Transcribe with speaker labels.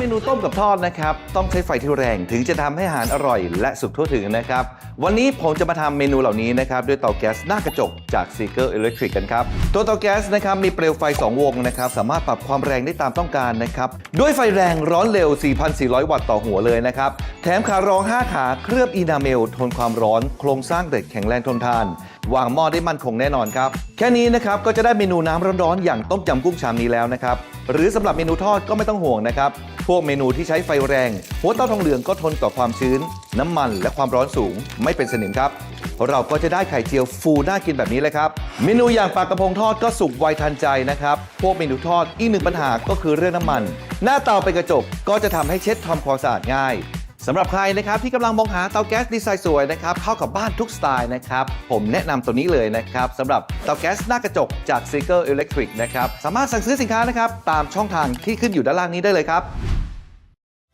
Speaker 1: เมนูต้มกับทอดนะครับ ต้องใช้ไฟที่แรงถึงจะทำให้อาหารอร่อย และสุกทั่วถึงนะครับ วันนี้ผมจะมาทำเมนูเหล่านี้นะครับด้วยเตาแก๊สหน้ากระจกจาก Seeker Electric กันครับ ตัวเตาแก๊สนะครับมีเปลวไฟ 2 วงนะครับ สามารถปรับความแรงได้ตามต้องการนะครับ ด้วยไฟแรงร้อนเร็ว 4,400 วัตต์ต่อหัวเลยนะครับ แถมขารอง 5 ขาเคลือบอีนาเมล ทนความร้อน โครงสร้างเหล็กแข็งแรงทนทานวางหม้อได้มั่นคงแน่นอนครับ แค่นี้นะครับก็จะได้เมนูน้ำร้อนๆอย่างต้มยำกุ้งชามนี้แล้วนะครับ หรือสำหรับเมนูทอดก็ไม่ต้องห่วงนะครับ พวกเมนูที่ใช้ไฟแรง หัวเตาทองเหลืองก็ทนต่อความชื้น น้ำมันและความร้อนสูง ไม่เป็นสนิมครับเราก็จะได้ไข่เจียวฟูน่ากินแบบนี้เลยครับ เมนูอย่างปลากระพงทอดก็สุกไวทันใจนะครับ พวกเมนูทอดอีกหนึ่งปัญหาก็คือเรื่องน้ำมัน หน้าเตาเป็นกระจกก็จะทำให้เช็ดทำความสะอาดง่ายำหรับใครนะครับที่กำลังมองหาเตาแก๊สดีไซน์สวยนะครับเข้ากับบ้านทุกสไตล์นะครับผมแนะนำตัวนี้เลยนะครับสำหรับเตาแก๊สหน้ากระจกจาก Seeker Electric นะครับสามารถสั่งซื้อสินค้านะครับตามช่องทางที่ขึ้นอยู่ด้านล่างนี้ได้เลยครับ